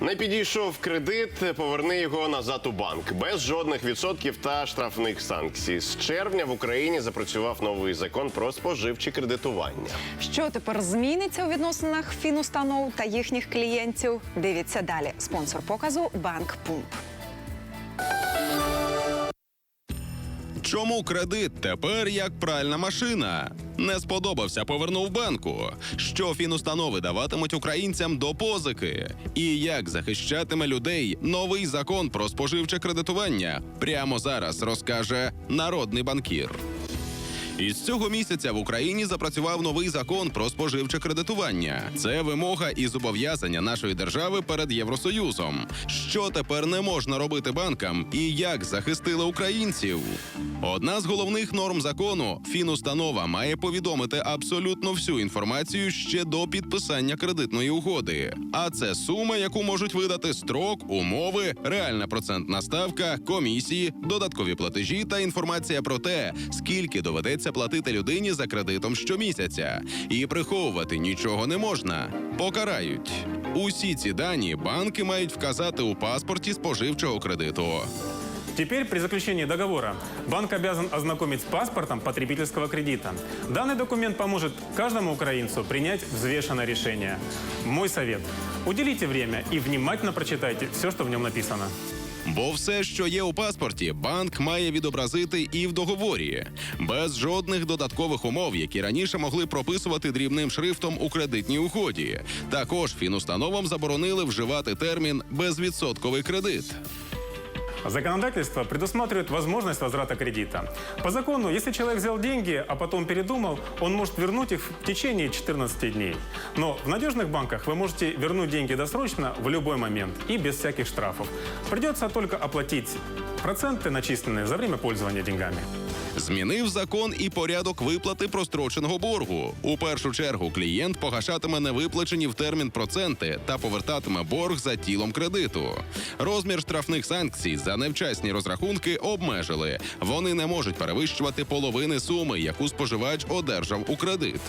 Не підійшов кредит, поверни його назад у банк без жодних відсотків та штрафних санкцій. З червня в Україні запрацював новий закон про споживче кредитування. Що тепер зміниться у відносинах фінустанов та їхніх клієнтів? Дивіться далі. Спонсор показу Банк Пумп. Чому кредит тепер як пральна машина? Не сподобався, повернув банку. Що фінустанови даватимуть українцям до позики? І як захищатиме людей новий закон про споживче кредитування? Прямо зараз розкаже народний банкір. Із цього місяця в Україні запрацював новий закон про споживче кредитування. Це вимога і зобов'язання нашої держави перед Євросоюзом. Що тепер не можна робити банкам і як захистили українців? Одна з головних норм закону фінустанова має повідомити абсолютно всю інформацію ще до підписання кредитної угоди. А це сума, яку можуть видати строк, умови, реальна процентна ставка, комісії, додаткові платежі та інформація про те, скільки доведеться платити людині за кредитом щомісяця. І приховувати нічого не можна. Покарають. Усі ці дані банки мають вказати у паспорті споживчого кредиту. Теперь при заключении договора банк обязан ознакомить с паспортом потребительского кредита. Данный документ поможет каждому украинцу принять взвешенное решение. Мой совет – уделите время и внимательно прочитайте все, что в нем написано. Бо все, що є у паспорті, банк має відобразити і в договорі, без жодних додаткових умов, які раніше могли прописувати дрібним шрифтом у кредитній угоді. Також фінустановам заборонили вживати термін безвідсотковий кредит. Законодательство предусматривает возможность возврата кредита. По закону, если человек взял деньги, а потом передумал, он может вернуть их в течение 14 дней. Но в надежных банках вы можете вернуть деньги досрочно в любой момент и без всяких штрафов. Придется только оплатить проценты, начисленные за время пользования деньгами. Змінив закон і порядок виплати простроченого боргу. У першу чергу клієнт погашатиме невиплачені в термін проценти та повертатиме борг за тілом кредиту. Розмір штрафних санкцій за невчасні розрахунки обмежили. Вони не можуть перевищувати половини суми, яку споживач одержав у кредит.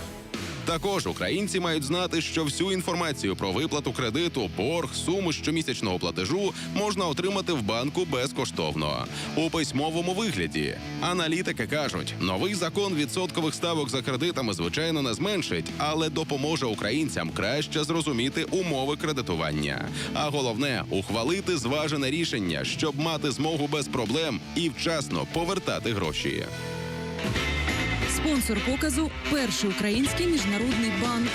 Також українці мають знати, що всю інформацію про виплату кредиту, борг, суму щомісячного платежу можна отримати в банку безкоштовно у письмовому вигляді. Аналітики кажуть, новий закон відсоткових ставок за кредитами звичайно не зменшить, але допоможе українцям краще зрозуміти умови кредитування. А головне ухвалити зважене рішення, щоб мати змогу без проблем і вчасно повертати гроші. Спонсор показу перший український міжнародний банк.